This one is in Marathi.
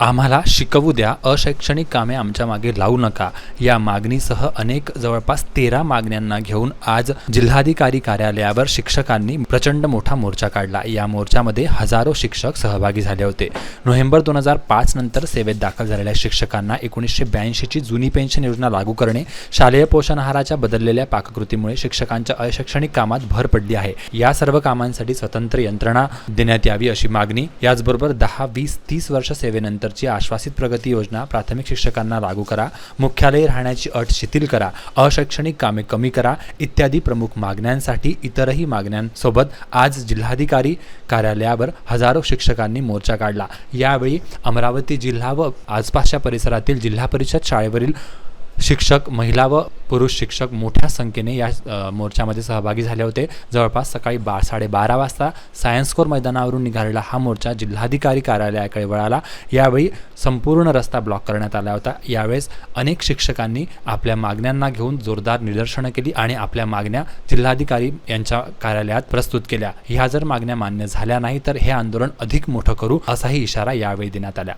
आम्हाला शिकवू द्या. अशैक्षणिक कामे आमच्या मागे लावू नका. या मागणीसह अनेक जवळपास तेरा मागण्यांना घेऊन आज जिल्हाधिकारी कार्यालयावर शिक्षकांनी प्रचंड मोठा मोर्चा काढला. या मोर्चामध्ये हजारो शिक्षक सहभागी झाले होते. नोव्हेंबर दोन हजार पाच नंतर सेवेत दाखल झालेल्या शिक्षकांना एकोणीसशे ब्याऐंशीची जुनी पेन्शन योजना लागू करणे शालेय पोषण आहाराच्या बदललेल्या पाककृतीमुळे शिक्षकांच्या अशैक्षणिक कामात भर पडली आहे. या सर्व कामांसाठी स्वतंत्र यंत्रणा देण्यात यावी अशी मागणी. याचबरोबर दहा वीस तीस वर्ष सेवेनंतर नंतरची आश्वासित प्रगती योजना प्राथमिक शिक्षकांना लागू करा मुख्यालय राहण्याची अट शिथिल करा अशैक्षणिक कामे कमी करा इत्यादी प्रमुख मागण्यांसाठी इतरही मागण्यांसोबत आज जिल्हाधिकारी कार्यालयावर हजारो शिक्षकांनी मोर्चा काढला. यावेळी अमरावती जिल्हा व आसपासच्या परिसरातील जिल्हा परिषद शाळेवरील शिक्षक महिला व पुरुष शिक्षक मोठ्या संख्येने या मोर्चामध्ये सहभागी झाले होते. जवळपास सकाळी बा साडेबारा वाजता सायन्स कोर मैदानावरून निघालेला हा मोर्चा जिल्हाधिकारी कार्यालयाकडे वळाला. यावेळी संपूर्ण रस्ता ब्लॉक करण्यात आला होता. यावेळेस अनेक शिक्षकांनी आपल्या मागण्यांना घेऊन जोरदार निदर्शनं केली आणि आपल्या मागण्या जिल्हाधिकारी यांच्या कार्यालयात प्रस्तुत केल्या. ह्या जर मागण्या मान्य झाल्या नाही तर हे आंदोलन अधिक मोठं करू असाही इशारा यावेळी देण्यात आला.